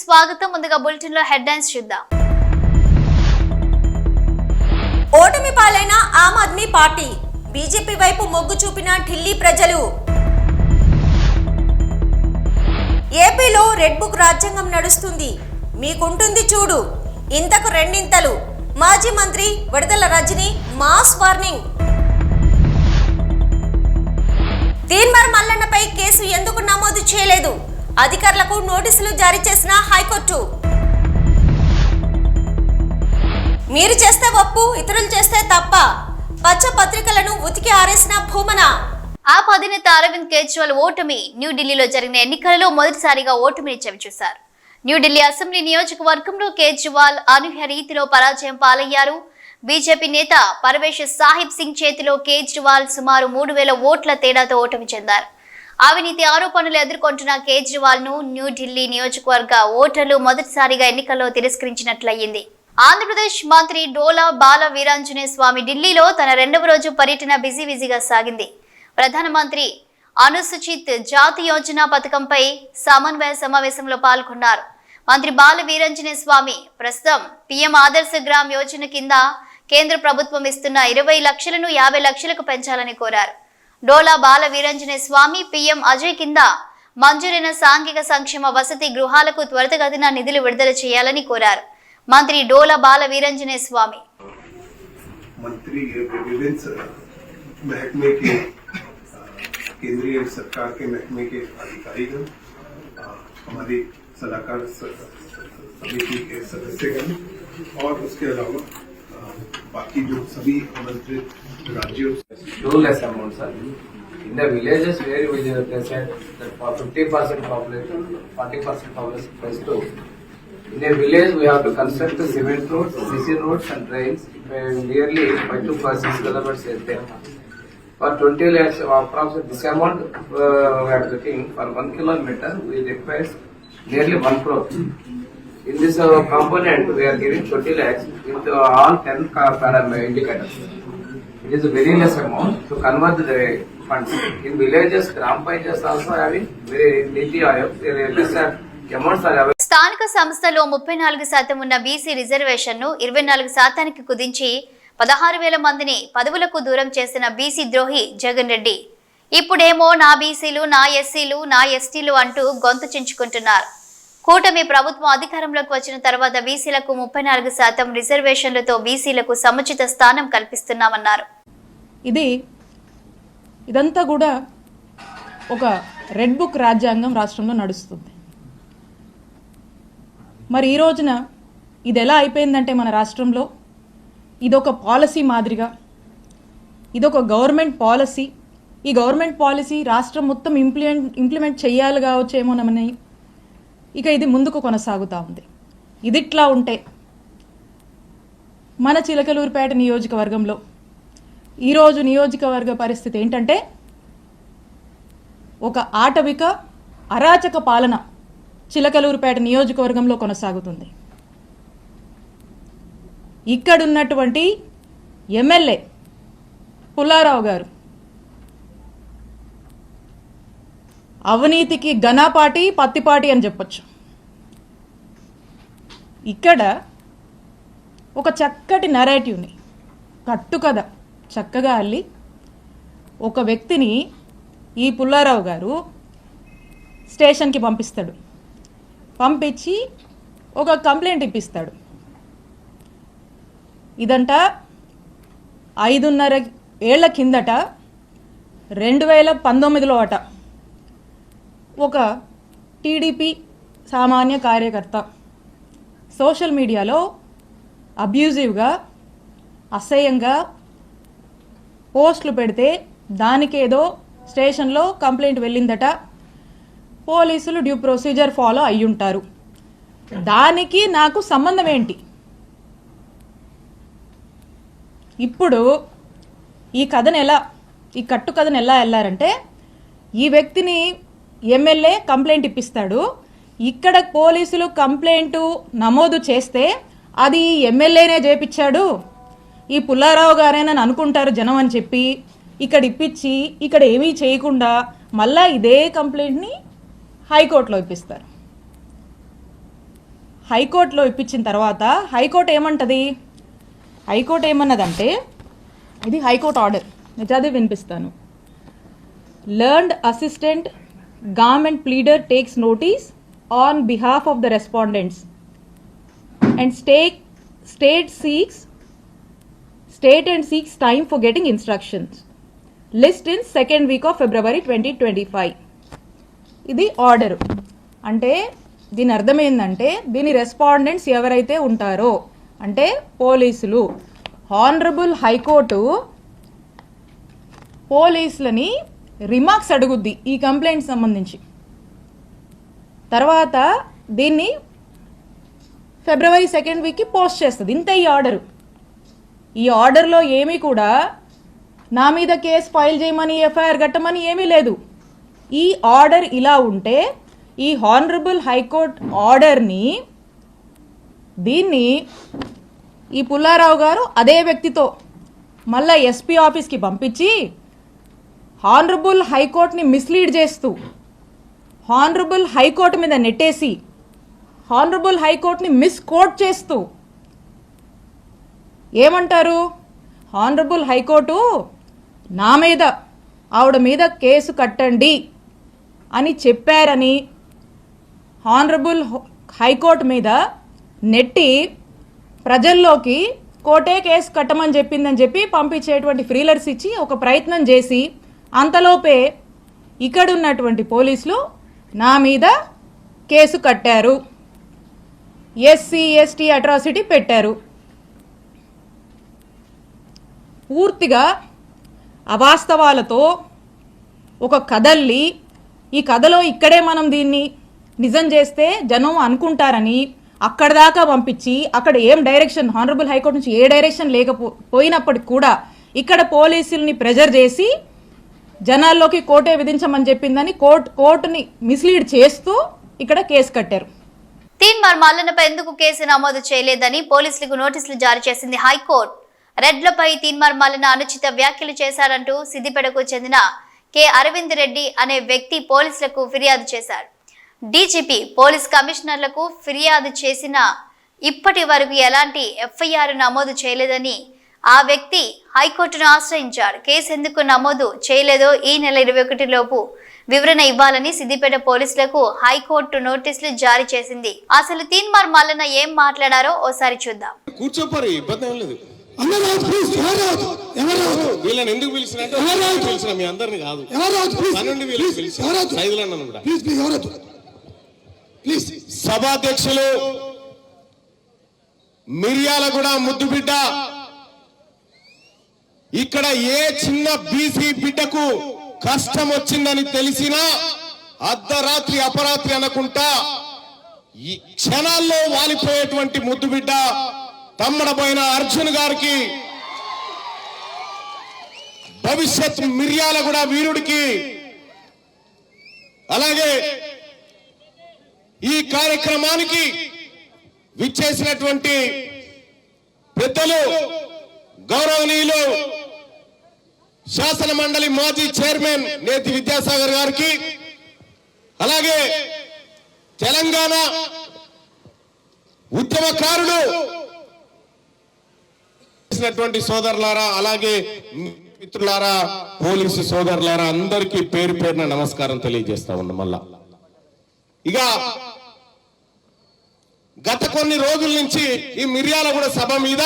స్వాగతం. ముందుగా బులెటిన్లో హెడ్లైన్స్ చూద్దాం. ఓటమి పాలైన ఆమ్ ఆద్మీ పార్టీ బీజేపీ వైపు మొగ్గు చూపిన ఢిల్లీ ప్రజలు. ఏపీలో రెడ్ బుక్ రాజ్యాంగం నడుస్తుంది. మీకుంటుంది చూడు. ఇంతకు రెండింతలు. మాజీ మంత్రి విడదల రజని మాస్ వార్నింగ్. తీన్మర్ మల్లన్నపై కేసు ఎందుకు నమోదు చేయలేదు? అధికారులకు నోటీసులు జారీ చేసిన హైకోర్టు. మీరు చేస్తే ఒప్పు ఇతరులు చేస్తే తప్ప పచ్చ పత్రికలను ఉతికి ఆరేసిన భూమన. ఆప్ అధినేత అరవింద్ కేజ్రీవాల్ ఓటమి న్యూఢిల్లీలో జరిగిన ఎన్నికలలో మొదటిసారిగా ఓటమిని చవిచూశారు న్యూఢిల్లీ అసెంబ్లీ నియోజకవర్గంలో కేజ్రీవాల్ అనూహ్య రీతిలో పరాజయం పాలయ్యారు. బీజేపీ నేత పరవేష్ సాహిబ్ సింగ్ చేతిలో కేజ్రీవాల్ సుమారు మూడు వేల ఓట్ల తేడాతో ఓటమి చెందారు. అవినీతి ఆరోపణలు ఎదుర్కొంటున్న కేజ్రీవాల్ను న్యూఢిల్లీ నియోజకవర్గ ఓటర్లు మొదటిసారిగా ఎన్నికల్లో తిరస్కరించినట్లయింది. ఆంధ్రప్రదేశ్ మంత్రి డోలా బాల వీరాంజనేయ స్వామి ఢిల్లీలో తన రెండవ రోజు పర్యటన బిజీ బిజీగా సాగింది. ప్రధానమంత్రి అనుసూచిత్ జాతి యోజన పథకంపై సమన్వయ సమావేశంలో పాల్గొన్నారు. మంత్రి బాల వీరంజనేయ స్వామి ప్రస్తుతం పీఎం ఆదర్శ గ్రామ్ యోజన కింద కేంద్ర ప్రభుత్వం ఇస్తున్న ఇరవై లక్షలను యాభై లక్షలకు పెంచాలని కోరారు. డోలా బాల వీరంజనేయ స్వామి పీఎం అజయ్ కింద మంజూరైన సాంఘిక సంక్షేమ వసతి గృహాలకు త్వరితగతిన నిధులు విడుదల చేయాలని కోరారు మంత్రి డోలా బాల వీరంజనేయ స్వామి मंत्री विभिन्न स- महकमे के अ, केंद्रीय सरकार के महकमे के अधिकारीगण अ, हमारी सलाहकार स- स- समिति के सदस्यगण और उसके अलावा अ, बाकी जो सभी आमंत्रित राज्यों do less amount, sir. In the villages where we live, they said that for fifty percent population, forty percent population plus two. In a village, we have to construct the cement roads, CC roads and drains, where nearly five to five, six kilometers is there. For twenty lakhs, approximately this amount, uh, we are getting for one kilometer, we require nearly one crore. In this uh, component, we are giving twenty lakhs with uh, all ten car parameter indicators. It is a very less amount to convert the funds. In villages, Gram Panchayats also having very Niti Aayog, very lesser amounts are available. స్థానిక సంస్థలో ముప్పై నాలుగు శాతం ఉన్న BC రిజర్వేషన్ను ఇరవై నాలుగు శాతానికి కుదించి పదహారు వేల మందిని పదవులకు దూరం చేసిన బీసీ ద్రోహి జగన్ రెడ్డి ఇప్పుడేమో నా బీసీలు నా ఎస్సీలు నా ఎస్టీలు అంటూ గొంతు చించుకుంటున్నారు కూటమి ప్రభుత్వం అధికారంలోకి వచ్చిన తర్వాత బీసీలకు ముప్పై నాలుగు శాతం రిజర్వేషన్లతో బీసీలకు సముచిత స్థానం కల్పిస్తున్నామన్నారు ఇది ఇదంతా కూడా ఒక రెడ్ బుక్ రాజ్యాంగం రాష్ట్రంలో నడుస్తుంది. మరి ఈ రోజున ఇది ఎలా అయిపోయిందంటే మన రాష్ట్రంలో ఇదొక పాలసీ మాదిరిగా ఇదొక గవర్నమెంట్ పాలసీ. ఈ గవర్నమెంట్ పాలసీ రాష్ట్రం మొత్తం ఇంప్లిమెంట్ ఇంప్లిమెంట్ చేయాలి కావచ్చేమోనమని ఇక ఇది ముందుకు కొనసాగుతూ ఉంది. ఇదిట్లా ఉంటే మన చిలకలూరుపేట నియోజకవర్గంలో ఈరోజు నియోజకవర్గ పరిస్థితి ఏంటంటే ఒక ఆటవిక అరాచక పాలన చిలకలూరుపేట నియోజకవర్గంలో కొనసాగుతుంది. ఇక్కడున్నటువంటి ఎమ్మెల్యే పుల్లారావు గారు అవినీతికి ఘనాపాటి పత్తిపాటి అని చెప్పొచ్చు. ఇక్కడ ఒక చక్కటి నెరేటివ్ని కట్టుకథ చక్కగా అల్లి ఒక వ్యక్తిని ఈ పుల్లారావు గారు స్టేషన్కి పంపిస్తాడు. పంపించి ఒక కంప్లైంట్ ఇప్పిస్తాడు. ఇదంట ఐదున్నర ఏళ్ళ కిందట రెండు వేల పంతొమ్మిదిలో అట ఒక టీడీపీ సామాన్య కార్యకర్త సోషల్ మీడియాలో అబ్యూజివ్గా అసహ్యంగా పోస్టులు పెడితే దానికేదో స్టేషన్లో కంప్లైంట్ వెళ్ళిందట. పోలీసులు డ్యూ ప్రొసీజర్ ఫాలో అయ్యుంటారు. దానికి నాకు సంబంధం ఏంటి ఇప్పుడు ఈ కథను ఎలా ఈ కట్టు కథను ఎలా వెళ్ళారంటే ఈ వ్యక్తిని ఎమ్మెల్యే కంప్లైంట్ ఇప్పిస్తాడు. ఇక్కడ పోలీసులు కంప్లైంట్ నమోదు చేస్తే అది ఎమ్మెల్యేనే చేపించాడు ఈ పుల్లారావు గారేనని అనుకుంటారు జనం అని చెప్పి ఇక్కడ ఇప్పించి ఇక్కడ ఏమీ చేయకుండా మళ్ళా ఇదే కంప్లైంట్ని హైకోర్టులో ఇప్పిస్తారు. హైకోర్టులో ఇప్పించిన తర్వాత హైకోర్టు ఏమంటది? హైకోర్టు ఏమన్నదంటే ఇది హైకోర్టు ఆర్డర్. నేను వినిపిస్తాను. Learned assistant government pleader takes notice on behalf of the respondents and stake state seeks state and seeks time for getting instructions. List in second week of february 2025 ఇది order అంటే దీని అర్థం ఏంటంటే దీని respondents ఎవరైతే ఉంటారో అంటే పోలీసులు హానరబుల్ హైకోర్టు పోలీసులని రిమార్క్స్ అడుగుద్ది ఈ కంప్లైంట్ సంబంధించి. తర్వాత దీన్ని ఫిబ్రవరి సెకండ్ వీక్కి పోస్ట్ చేస్తుంది. ఇంత ఈ ఆర్డర్ ఈ ఆర్డర్లో ఏమీ కూడా నా మీద కేసు ఫైల్ చేయమని ఎఫ్ఐఆర్ కట్టమని ఏమీ లేదు. ఈ ఆర్డర్ ఇలా ఉంటే ఈ హానరబుల్ హైకోర్ట్ ఆర్డర్ని దీన్ని ఈ పుల్లారావు గారు అదే వ్యక్తితో మళ్ళా ఎస్పీ ఆఫీస్కి పంపించి హానరబుల్ హైకోర్టుని మిస్లీడ్ చేస్తూ హానరబుల్ హైకోర్టు మీద నెట్టేసి హానరబుల్ హైకోర్టుని మిస్కోట్ చేస్తూ ఏమంటారు? హానరబుల్ హైకోర్టు నా మీద ఆవిడ మీద కేసు కట్టండి అని చెప్పారని హానరబుల్ హైకోర్టు మీద నెట్టి ప్రజల్లోకి కోటే కేసు కట్టమని చెప్పిందని చెప్పి పంపించేటువంటి ఫ్రీలర్స్ ఇచ్చి ఒక ప్రయత్నం చేసి అంతలోపే ఇక్కడ ఉన్నటువంటి పోలీసులు నా మీద కేసు కట్టారు. ఎస్సీ ఎస్టీ అట్రాసిటీ పెట్టారు. పూర్తిగా అవాస్తవాలతో ఒక కథల్ని ఈ కథలో ఇక్కడే మనం దీన్ని నిజం చేస్తే జనం అనుకుంటారని అక్కడ దాకా పంపించి అక్కడ ఏం డైరెక్షన్ హానరబుల్ హైకోర్టు నుంచి ఏ డైరెక్షన్ లేకపోయినప్పటికి కూడా ఇక్కడ పోలీసుల్ని ప్రెజర్ చేసి జనాల్లోకి కోర్టే విధించమని చెప్పిందని కోర్టు కోర్టుని మిస్లీడ్ చేస్తూ ఇక్కడ కేసు కట్టారు. తీన్మార్ మల్లన్నపై ఎందుకు కేసు నమోదు చేయలేదని పోలీసులకు నోటీసులు జారీ చేసింది హైకోర్టు. రెడ్లపై తీన్మార్ మల్లన్న అనుచిత వ్యాఖ్యలు చేశారంటూ సిద్దిపేటకు చెందిన కె. అరవింద్ రెడ్డి అనే వ్యక్తి పోలీసులకు ఫిర్యాదు చేశారు. డీజీపీ పోలీస్ కమిషనర్లకు ఫిర్యాదు చేసిన ఇప్పటి వరకు ఎలాంటి ఎఫ్ఐఆర్ నమోదు చేయలేదని ఆ వ్యక్తి హైకోర్టును ఆశ్రయించారు. కేసు ఎందుకు నమోదు చేయలేదో ఈ నెల ఇరవై ఒకటి లోపు వివరణ ఇవ్వాలని సిద్దిపేట పోలీసులకు హైకోర్టు నోటీసులు జారీ చేసింది. అసలు తీన్మార్ మల్లన్న ఏం మాట్లాడారో ఓసారి చూద్దాం. కూర్చోపరి ఇబ్బంది ఏం లేదు. అన్నరాజు ప్లీజ్ ఎవరు రాదు ఎవరు రాదు వీళ్ళని ఎందుకు పిలిచినట్టు ఎవరు రాదు? పిలిచిన మీ అందరిని కాదు. ఎవరు రాదు ప్లీజ్ పన్నెండు వీళ్ళు ప్లీజ్ పిలిచి. ఎవరు రాదు? సైదులన్నాను కూడా. ప్లీజ్ ప్లీజ్ ఎవరు రాదు? ప్లీజ్ సభాధ్యక్షులు మిర్యాలగూడ ముద్దుబిడ్డ ఇక్కడ ఏ చిన్న బీసీ బిడ్డకు కష్టం వచ్చిందని తెలిసినా అర్ధరాత్రి అపరాత్రి అనకుంటా ఈ క్షణాల్లో వాలిపోయేటువంటి ముద్దుబిడ్డ తమ్మడపోయిన అర్జున్ గారికి భవిష్యత్ మిర్యాలగూడ వీరుడికి. అలాగే ఈ కార్యక్రమానికి విచ్చేసినటువంటి పెద్దలు గౌరవనీయులు శాసన మండలి మాజీ చైర్మన్ నేతి విద్యాసాగర్ గారికి అలాగే తెలంగాణ ఉద్యమకారుడు చేసినటువంటి సోదరులారా అలాగే మిత్రులారా పోలీసు సోదరులారా అందరికీ పేరు పేరున నమస్కారం తెలియజేస్తా ఉన్నా మళ్ళా. ఇక గత కొన్ని రోజుల నుంచి ఈ మిర్యాలగూడ సభ మీద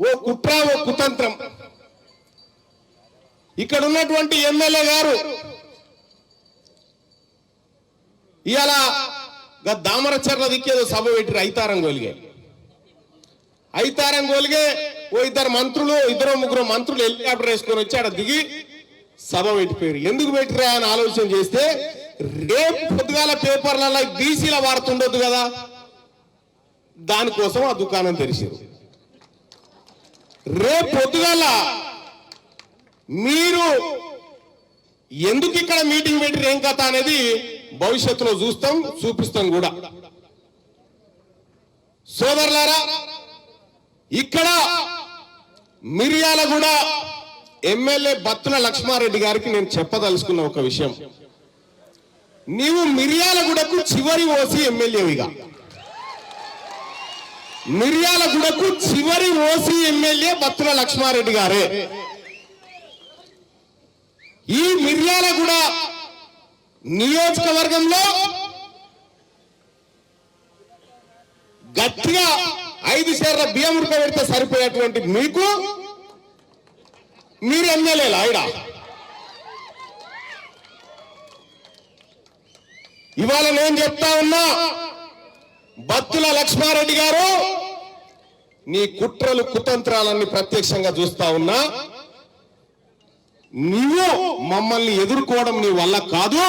ఓ కుట్ర ఓ కుతంత్రం. ఇక్కడ ఉన్నటువంటి ఎమ్మెల్యే గారు ఇవాళ దామరచర్ల దిక్కేదో సభ పెట్టి రైతారం గొలిగే. ఐతారం గోలిగే ఓ ఇద్దరు మంత్రులు ఇద్దరు ముగ్గురు మంత్రులు హెలికాప్టర్ వేసుకొని వచ్చి ఆడ దిగి సభ పెట్టిపోయారు ఎందుకు పెట్టిరా అని ఆలోచన చేస్తే రేపు పొద్దుగాల పేపర్లలో బీసీల వార్త ఉండొద్దు కదా. దానికోసం ఆ దుకాణం తెరిచారు. రేపు పొద్దుగాల మీరు ఎందుకు ఇక్కడ మీటింగ్ పెట్టి ఏం కథ అనేది భవిష్యత్తులో చూస్తాం చూపిస్తాం కూడా. సోదరులారా ఇక్కడ మిర్యాలగూడ ఎమ్మెల్యే బత్తుల లక్ష్మారెడ్డి గారికి నేను చెప్పదలుచుకున్న ఒక విషయం. నీవు మిర్యాలగూడకు చివరి ఓసి ఎమ్మెల్యేవిగా. మిర్యాలగూడకు చివరి ఓసి ఎమ్మెల్యే బత్తుల లక్ష్మారెడ్డి గారే. ఈ మిర్యాలగూడ నియోజకవర్గంలో గట్టిగా ఐదు షేర్ల బియ్యం ఉడకబెడితే సరిపోయేటువంటి మీకు మీరు ఎమ్మెల్యేలు ఆవిడ ఇవాళ నేను చెప్తా ఉన్నా బత్తుల లక్ష్మారెడ్డి గారు నీ కుట్రలు కుతంత్రాలన్నీ ప్రత్యక్షంగా చూస్తా ఉన్నా నువ్వు మమ్మల్ని ఎదుర్కోవడం నీ వల్ల కాదు.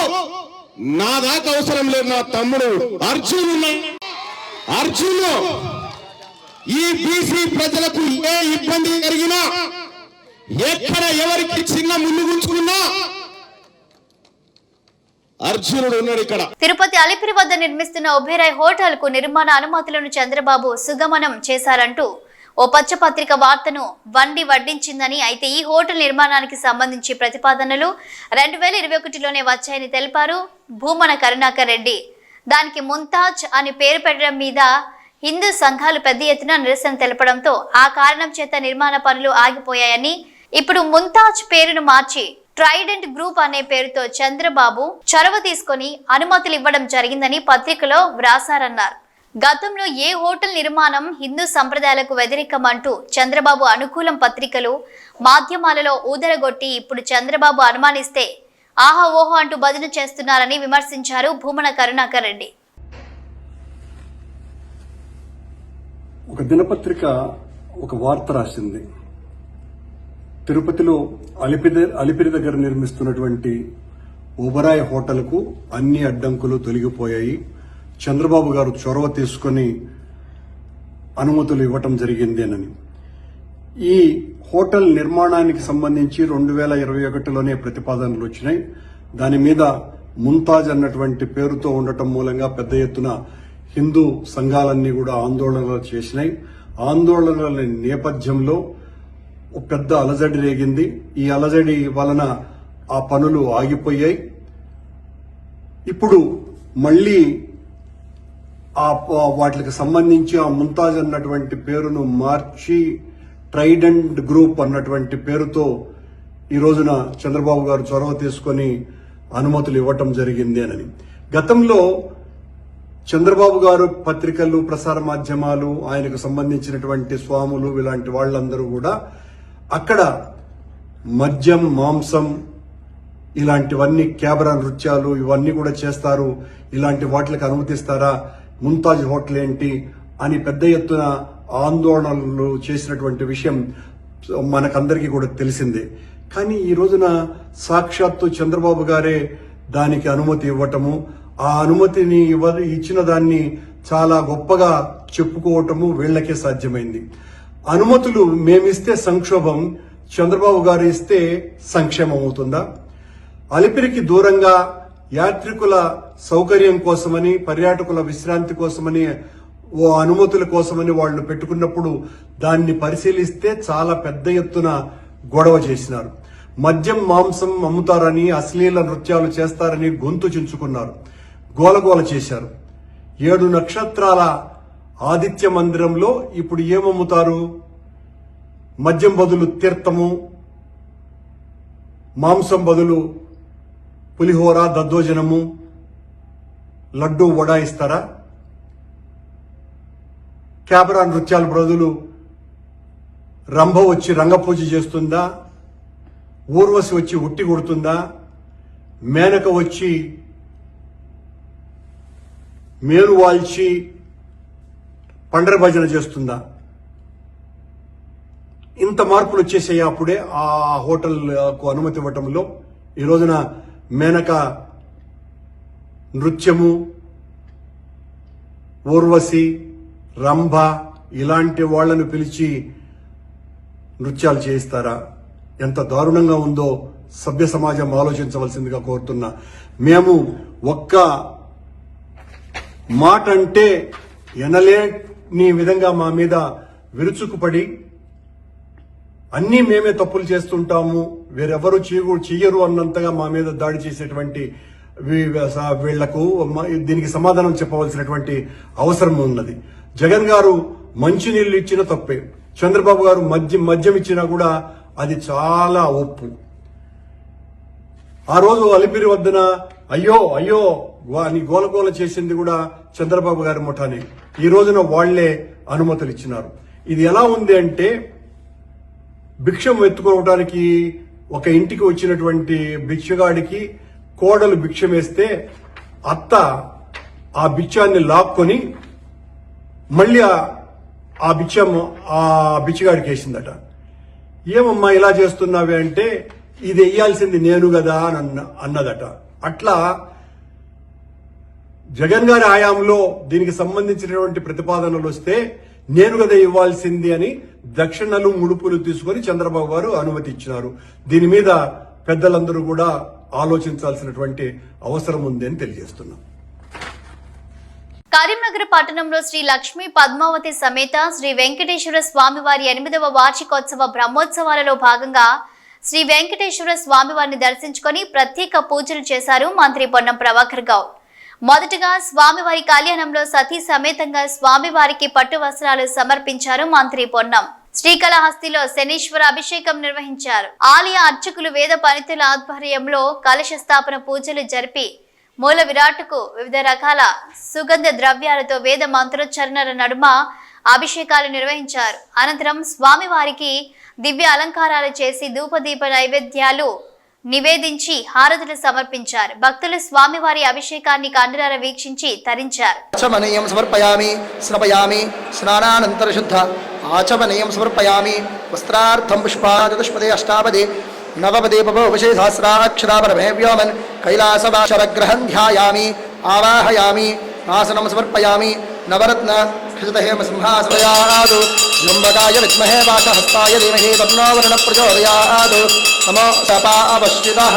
నా దాకా అవసరం లేదు నా తమ్ముడు. అర్జున్ అర్జును ఈ బీసీ ప్రజలకు ఏ ఇబ్బంది జరిగినా ఎక్కడ ఎవరికి చిన్న ముందుంచుకున్నా అర్జునుడు ఉన్నాడు ఇక్కడ. తిరుపతి అలిపిరి వద్ద నిర్మిస్తున్న ఒబేరాయ్ హోటల్కు నిర్మాణ అనుమతులను చంద్రబాబు సుగమనం చేశారంటూ ఓ పచ్చపత్రిక వార్తను వండి వడ్డించిందని అయితే ఈ హోటల్ నిర్మాణానికి సంబంధించి ప్రతిపాదనలు రెండు వేల ఇరవై ఒకటిలోనే వచ్చాయని తెలిపారు భూమన కరుణాకర్ రెడ్డి. దానికి ముంతాజ్ అని పేరు పెట్టడం మీద హిందూ సంఘాలు పెద్ద ఎత్తున నిరసన తెలపడంతో ఆ కారణం చేత నిర్మాణ పనులు ఆగిపోయాయని ఇప్పుడు ముంతాజ్ పేరును మార్చి ట్రైడెంట్ గ్రూప్ అనే పేరుతో చంద్రబాబు చొరవ తీసుకొని అనుమతులు ఇవ్వడం జరిగిందని పత్రికలో వ్రాసారన్నారు గతంలో ఏ హోటల్ నిర్మాణం హిందూ సంప్రదాయాలకు వ్యతిరేకం అంటూ చంద్రబాబు అనుకూలం పత్రికలు మాధ్యమాలలో ఊదరగొట్టి ఇప్పుడు చంద్రబాబు అనుమానిస్తే ఆహా ఓహో అంటూ భజన చేస్తున్నారని విమర్శించారు భూమన కరుణాకర్ రెడ్డి. ఒక దినపత్రిక ఒక వార్త రాసింది. తిరుపతిలో అలిపిరి అలిపిరి దగ్గర నిర్మిస్తున్నటువంటి ఉబరాయ్ హోటల్కు అన్ని అడ్డంకులు తొలగిపోయాయి. చంద్రబాబు గారు చొరవ తీసుకొని అనుమతులు ఇవ్వటం జరిగింది అని ఈ హోటల్ నిర్మాణానికి సంబంధించి రెండు వేల ఇరవై ఒకటిలోనే ప్రతిపాదనలు వచ్చినాయి. దాని మీద ముంతాజ్ అన్నటువంటి పేరుతో ఉండటం మూలంగా పెద్ద ఎత్తున హిందూ సంఘాలన్నీ కూడా ఆందోళనలు చేసినాయి. ఆందోళనల నేపథ్యంలో ఒక పెద్ద అలజడి రేగింది. ఈ అలజడి వలన ఆ పనులు ఆగిపోయాయి. ఇప్పుడు మళ్ళీ ఆ వాటికి సంబంధించి ఆ ముంతాజ్ అన్నటువంటి పేరును మార్చి ట్రైడెంట్ గ్రూప్ అన్నటువంటి పేరుతో ఈ రోజున చంద్రబాబు గారు చొరవ తీసుకొని అనుమతులు ఇవ్వటం జరిగింది అని. గతంలో చంద్రబాబు గారు పత్రికలు ప్రసార మాధ్యమాలు ఆయనకు సంబంధించినటువంటి స్వాములు ఇలాంటి వాళ్ళందరూ కూడా అక్కడ మద్యం మాంసం ఇలాంటివన్నీ క్యాబరా నృత్యాలు ఇవన్నీ కూడా చేస్తారు. ఇలాంటి వాటికి అనుమతిస్తారా? ముంతాజ్ హోటల్ ఏంటి? అని పెద్ద ఎత్తున ఆందోళనలు చేసినటువంటి విషయం మనకందరికీ కూడా తెలిసిందే. కానీ ఈ రోజున సాక్షాత్తు చంద్రబాబు గారే దానికి అనుమతి ఇవ్వటము ఆ అనుమతిని ఇవ్వ ఇచ్చిన దాన్ని చాలా గొప్పగా చెప్పుకోవటము వీళ్ళకే సాధ్యమైంది. అనుమతులు మేమిస్తే సంక్షోభం చంద్రబాబు గారు ఇస్తే సంక్షేమం అవుతుందా అలిపిరికి దూరంగా యాత్రికుల సౌకర్యం కోసమని పర్యాటకుల విశ్రాంతి కోసమని ఓ అనుమతుల కోసమని వాళ్ళు పెట్టుకున్నప్పుడు దాన్ని పరిశీలిస్తే చాలా పెద్ద ఎత్తున గొడవ చేసినారు. మద్యం మాంసం అమ్ముతారని అశ్లీల నృత్యాలు చేస్తారని గొంతు చించుకున్నారు. గోలగోల చేశారు. ఏడు నక్షత్రాల ఆదిత్య మందిరంలో ఇప్పుడు ఏమమ్ముతారు? మద్యం బదులు తీర్థము మాంసం బదులు పులిహోర దద్దోజనము లడ్డు వడ ఇస్తారా? క్యాబరా నృత్యాల బదులు రంభ వచ్చి రంగపూజ చేస్తుందా? ఊర్వశి వచ్చి ఉట్టి కొడుతుందా? మేనక వచ్చి మేను వాల్చి పండర భజన చేస్తుందా? ఇంత మార్పులు వచ్చేసాయి అప్పుడే? ఆ హోటల్కు అనుమతి ఇవ్వటంలో? ఈ రోజున మేనక నృత్యము ఊర్వశి రంభ ఇలాంటి వాళ్ళను పిలిచి నృత్యాలు చేయిస్తారా? ఎంత దారుణంగా ఉందో సభ్య సమాజం ఆలోచించవలసిందిగా కోరుతున్నా. మేము ఒక్క మాట అంటే ఎనలేని విధంగా మా మీద విరుచుకుపడి అన్నీ మేమే తప్పులు చేస్తుంటాము వేరెవరు చేయరు చెయ్యరు అన్నంతగా మా మీద దాడి చేసేటువంటి వీళ్ళకు దీనికి సమాధానం చెప్పవలసినటువంటి అవసరం ఉన్నది. జగన్ గారు మంచినీళ్ళు ఇచ్చిన తప్పే. చంద్రబాబు గారు మద్యం మద్యం ఇచ్చినా కూడా అది చాలా ఒప్పు. ఆ రోజు అలిపిరి వద్దన అయ్యో అయ్యో వా- అని గోలగోల చేసింది కూడా చంద్రబాబు గారి ముఠానే. ఈ రోజున వాళ్ళే అనుమతులు ఇచ్చినారు ఇది ఎలా ఉంది అంటే భిక్షం ఎత్తుకోవడానికి ఒక ఇంటికి వచ్చినటువంటి భిక్షగాడికి కోడలు భిక్షం వేస్తే అత్త ఆ బిచ్చాన్ని లాక్కొని మళ్ళీ ఆ- బిచ్చం ఆ బిచ్చగాడికి వేసిందట. ఏమమ్మా ఇలా చేస్తున్నావే అంటే ఇది వేయాల్సింది నేను కదా అని అన్న అన్నదట. అట్లా జగన్ గారి ఆయాంలో దీనికి సంబంధించినటువంటి ప్రతిపాదనలు వస్తే నేను కదా ఇవ్వాల్సింది అని దక్షిణలు ముడుపులు తీసుకొని చంద్రబాబు గారు అనుమతి ఇచ్చినారు. దీని మీద పెద్దలందరూ కూడా ఆలోచించాల్సినటువంటి అవసరం ఉంది అని తెలియజేస్తున్నాం. కరీంనగర్ పట్టణంలో శ్రీ లక్ష్మీ పద్మావతి సమేత శ్రీ వెంకటేశ్వర స్వామివారి ఎనిమిదవ వార్షికోత్సవ బ్రహ్మోత్సవాలలో భాగంగా శ్రీ వెంకటేశ్వర స్వామివారిని దర్శించుకొని ప్రత్యేక పూజలు చేశారు మంత్రి పొన్నం ప్రభాకర్ గౌడ్. మొదటగా స్వామివారి కళ్యాణంలో సతీ సమేతంగా స్వామివారికి పట్టు వస్త్రాలు సమర్పించారు మంత్రి పొన్నం. శ్రీకాళహస్తిలో శనీశ్వర అభిషేకం నిర్వహించారు. ఆలయ అర్చకులు వేద పండితుల ఆధ్వర్యంలో కలశ స్థాపన పూజలు జరిపి మూల విరాట్కు వివిధ రకాల సుగంధ ద్రవ్యాలతో వేద మంత్రోచ్చరణల నడుమ అభిషేకాలు నిర్వహించారు. అనంతరం స్వామివారికి దివ్య అలంకారాలు చేసి ధూపదీప నైవేద్యాలు నివేదించి హారతులు సమర్పించారు. భక్తులు స్వామివారి అభిషేకాన్ని కండరాల వీక్షించి తరించారు. ఆచమనీయం సమర్పయామి స్నపయామి స్నానానంతరశుద్ధ ఆచమనీయం సమర్పయామి వస్త్రార్థం పుష్పాదశపదే అష్టాపదే నవపదే పవశే సహస్రాక్షరాపరమే కైలాసవాశరగ్రహం ధ్యాయామి ఆవాహయామి ఆసనం సమర్పయామి నవరత్న ఖితహేమ సింహాసనయాదు జుంబకాయ విద్మహే వాసహస్తాయ ధీమహి తన్నో వరుణ ప్రచోదయాదు నమో సపా అవశ్చితః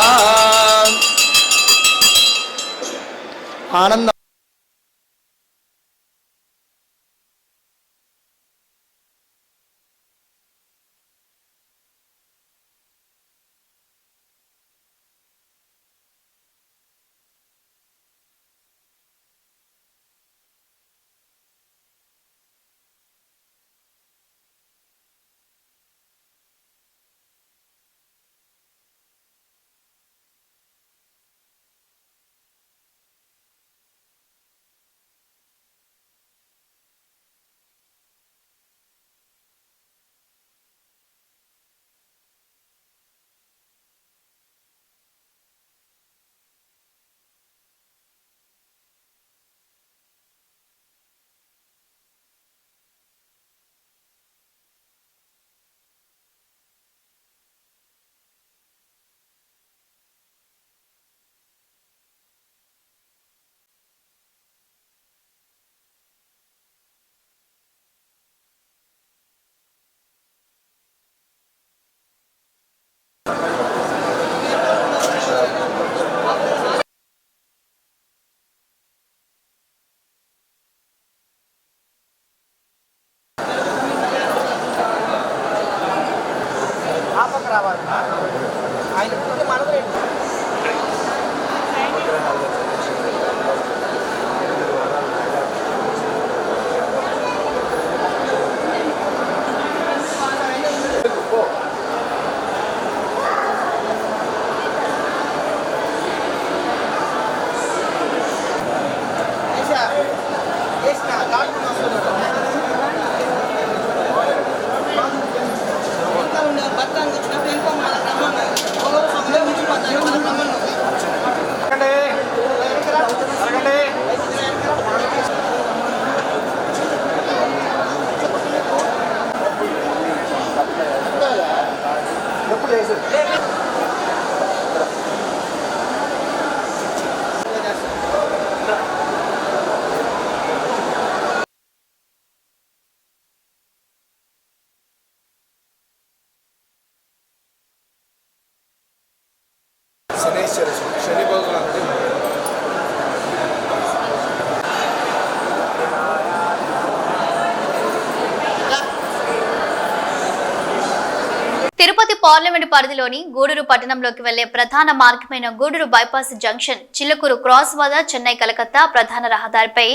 పార్లమెంట్ పరిధిలోని గూడూరు పట్టణంలోకి వెళ్ళే ప్రధాన మార్గమైన Gudur bypass junction Chillakur cross వద్ద చెన్నై కలకత్తా ప్రధాన రహదారిపై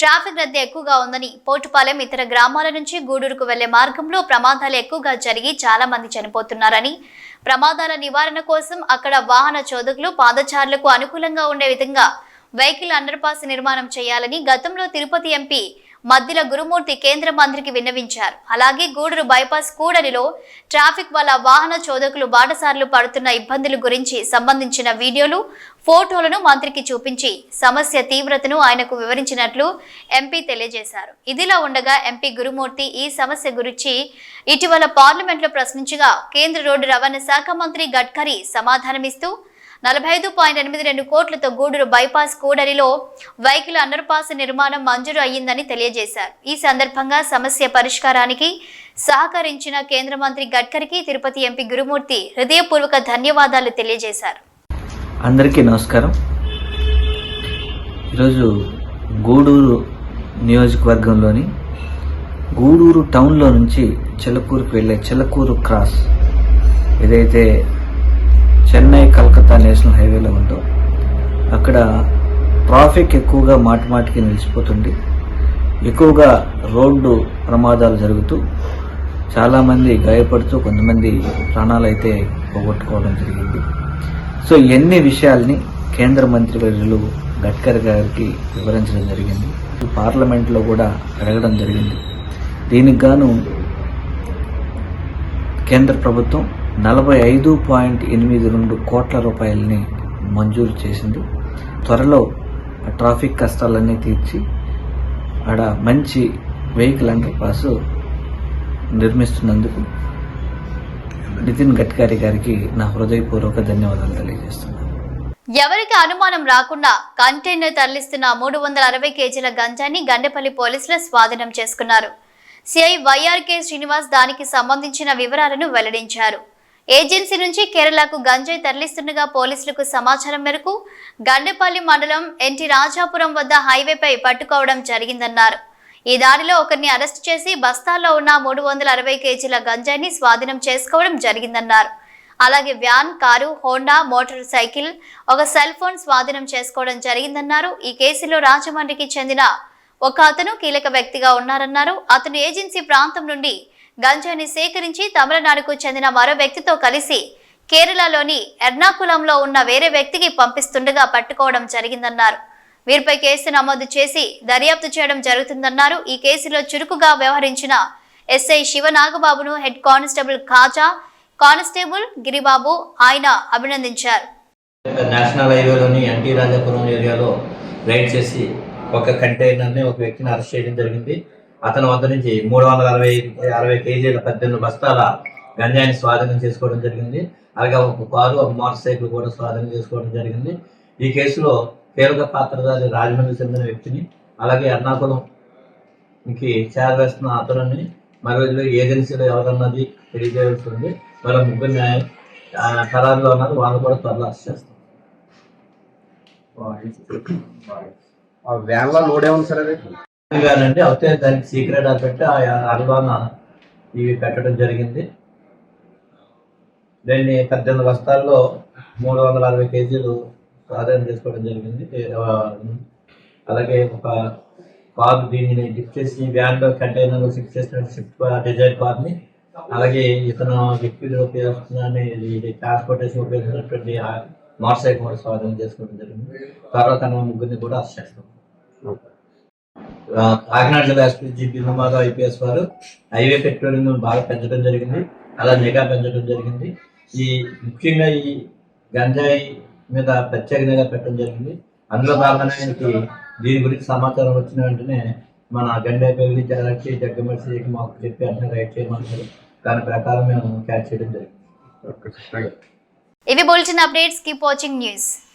ట్రాఫిక్ రద్దీ ఎక్కువగా ఉందని పోటుపాలెం ఇతర గ్రామాల నుంచి గూడూరుకు వెళ్ళే మార్గంలో ప్రమాదాలు ఎక్కువగా జరిగి చాలా మంది చనిపోతున్నారని ప్రమాదాల నివారణ కోసం అక్కడ వాహన చోదకులు పాదచారులకు అనుకూలంగా ఉండే విధంగా వెహికల్ అండర్ పాస్ నిర్మాణం చేయాలని గతంలో తిరుపతి ఎంపీ మధ్యలో గురుమూర్తి కేంద్ర మంత్రికి విన్నవించారు. అలాగే గూడూరు బైపాస్ కూడలిలో ట్రాఫిక్ వల్ల వాహన చోదకులు బాటసార్లు పడుతున్న ఇబ్బందుల గురించి సంబంధించిన వీడియోలు ఫోటోలను మంత్రికి చూపించి సమస్య తీవ్రతను ఆయనకు వివరించినట్లు ఎంపీ తెలియజేశారు. ఇదిలా ఉండగా ఎంపీ గురుమూర్తి ఈ సమస్య గురించి ఇటీవల పార్లమెంట్లో ప్రశ్నించగా కేంద్ర రోడ్డు రవాణా శాఖ మంత్రి గడ్కరీ సమాధానమిస్తూ నలభై ఐదు పాయింట్ ఎనిమిది రెండు కోట్లతో గూడూరు బైపాస్ కూడలిలో వైకిల్ అండర్ పాస్ నిర్మాణం మంజూరు అయ్యిందని తెలియజేశారు. ఈ సందర్భంగా సమస్య పరిష్కారానికి సహకరించిన కేంద్ర మంత్రి గడ్కరీకి తిరుపతి ఎంపీ గురుమూర్తి హృదయపూర్వక ధన్యవాదాలు తెలియజేశారు. అందరికీ నమస్కారం. ఈరోజు గూడూరు నియోజకవర్గంలోని గూడూరు టౌన్లో నుంచి చెలకూరుకు వెళ్ళే చెలకూరు క్రాస్ ఏదైతే చెన్నై కలకత్తా నేషనల్ హైవేలో ఉందో అక్కడ ట్రాఫిక్ ఎక్కువగా మాటి మాటికి నిలిచిపోతుంది. ఎక్కువగా రోడ్డు ప్రమాదాలు జరుగుతూ చాలామంది గాయపడుతూ కొంతమంది ప్రాణాలైతే పోగొట్టుకోవడం జరిగింది. సో ఎన్ని విషయాల్ని కేంద్ర మంత్రి వర్యులు గడ్కరీ గారికి వివరించడం జరిగింది. పార్లమెంట్లో కూడా అడగడం జరిగింది. దీనికి గాను కేంద్ర ప్రభుత్వం నలభై ఐదు పాయింట్ ఎనిమిది రెండు కోట్ల రూపాయలని మంజూరు చేసింది. త్వరలో ట్రాఫిక్ కష్టాలన్నీ తీర్చి ఆడ మంచి వెహికల్ అండర్ పాస్ నిర్మిస్తున్నందుకు నితిన్ గడ్కరీ గారికి నా హృదయపూర్వక ధన్యవాదాలు తెలియజేస్తున్నాను. ఎవరికి అనుమానం రాకుండా కంటైనర్ తరలిస్తున్న మూడు వందల అరవై కేజీల గంజాన్ని గండెపల్లి పోలీసులు స్వాధీనం చేసుకున్నారు. సిఐ వైఆర్కే శ్రీనివాస్ దానికి సంబంధించిన వివరాలను వెల్లడించారు. ఏజెన్సీ నుంచి కేరళకు గంజాయి తరలిస్తుండగా పోలీసులకు సమాచారం మేరకు గండెపల్లి మండలం ఎన్టీ రాజాపురం వద్ద హైవేపై పట్టుకోవడం జరిగిందన్నారు. ఈ దాడిలో ఒకరిని అరెస్ట్ చేసి బస్తాల్లో ఉన్న మూడు వందల అరవై కేజీల గంజాయిని స్వాధీనం చేసుకోవడం జరిగిందన్నారు. అలాగే van car Honda motorcycle ఒక సెల్ ఫోన్ స్వాధీనం చేసుకోవడం జరిగిందన్నారు. ఈ కేసులో రాజమండ్రికి చెందిన ఒక అతను కీలక వ్యక్తిగా ఉన్నారన్నారు. అతను ఏజెన్సీ ప్రాంతం నుండి గంజాయిని సేకరించి తమిళనాడుకు చెందిన మరో వ్యక్తితో కలిసి కేరళలోని ఎర్నాకులంలో ఉన్న వేరే వ్యక్తికి పంపిస్తుండగా పట్టుకోవడం జరిగిందన్నారు. వీరిపై కేసు నమోదు చేసి దర్యాప్తు చేయడం జరుగుతుందన్నారు. ఈ కేసులో చురుకుగా వ్యవహరించిన SI శివనాగబాబును head constable Khaja constable Giribabu ఆయన అభినందించారు. నేషనల్ హైవేలోని ఎన్టీ రాజాపురం ఏరియాలో రైడ్ చేసి ఒక కంటైనర్ని ఒక వ్యక్తిని అరెస్ట్ చేయడం జరిగింది. అతని వద్ద నుంచి మూడు వందల అరవై అరవై కేజీల పద్దెనిమిది బస్తాల గంజాయిని స్వాధీనం చేసుకోవడం జరిగింది. అలాగే ఒక కారు ఒక మోటార్ సైకిల్ కూడా స్వాధీనం చేసుకోవడం జరిగింది. ఈ కేసులో కీలక పాత్రధారి రాజమండ్రి చెందిన వ్యక్తిని అలాగే ఎర్నాకుళంకి చేరవేస్తున్న అతనిని మరో ఏజెన్సీలో ఎవరన్నది తెలియజేయాల్సి ఉంది. వాళ్ళ ముగ్గురు న్యాయం ఖరారులో ఉన్నారు. వాళ్ళు కూడా త్వరలో అరెస్ట్ చేస్తాం. వ్యాన్లో లోడ్ ఏమన్నా సార్ అది? గారండి అయితే దానికి సీక్రెట్ అని పెట్టి ఆ అరలోన ఇవి పెట్టడం జరిగింది. దాన్ని పద్దెనిమిది బస్తాల్లో మూడు వందల అరవై కేజీలు స్వాధీనం చేసుకోవడం జరిగింది. అలాగే ఒక కార్ దీనిని గిఫ్ట్ చేసి వ్యాన్లో కంటైనర్ షిఫ్ట్ చేసిన షిఫ్ట్ డిజైర్ కార్ని అలాగే ఇతను లిక్విడ్ ఉపయోగిస్తున్న ఇది ట్రాన్స్పోర్టేషన్ ఉపయోగించినటువంటి ఆ మోటార్ సైకిల్ కూడా స్వాధీనం చేసుకోవడం జరిగింది. తర్వాత ముగ్గురిని కూడా అరెస్ట్ చేస్తాం. కాకినాడ జిల్లా ఎస్పీ జిపి హమాద ఐపీఎస్ వారు హైవే పెట్రోలింగ్ బాగా పెంచడం జరిగింది. అలా నిఘా పెంచడం జరిగింది. ఈ ముఖ్యంగా ఈ గంజాయి మీద ప్రత్యేక నిఘా పెట్టడం జరిగింది. అందులో భాగంగా ఆయనకి దీని గురించి సమాచారం వచ్చిన వెంటనే మన గండేపల్లి జగట్టి జగ్గమర్సికి మాకు చెప్పి అన్నీ రైట్ చేయమన్నారు. దాని ప్రకారం మేము క్యాచ్ చేయడం జరిగింది. ఇవి bulletin updates. Keep watching news.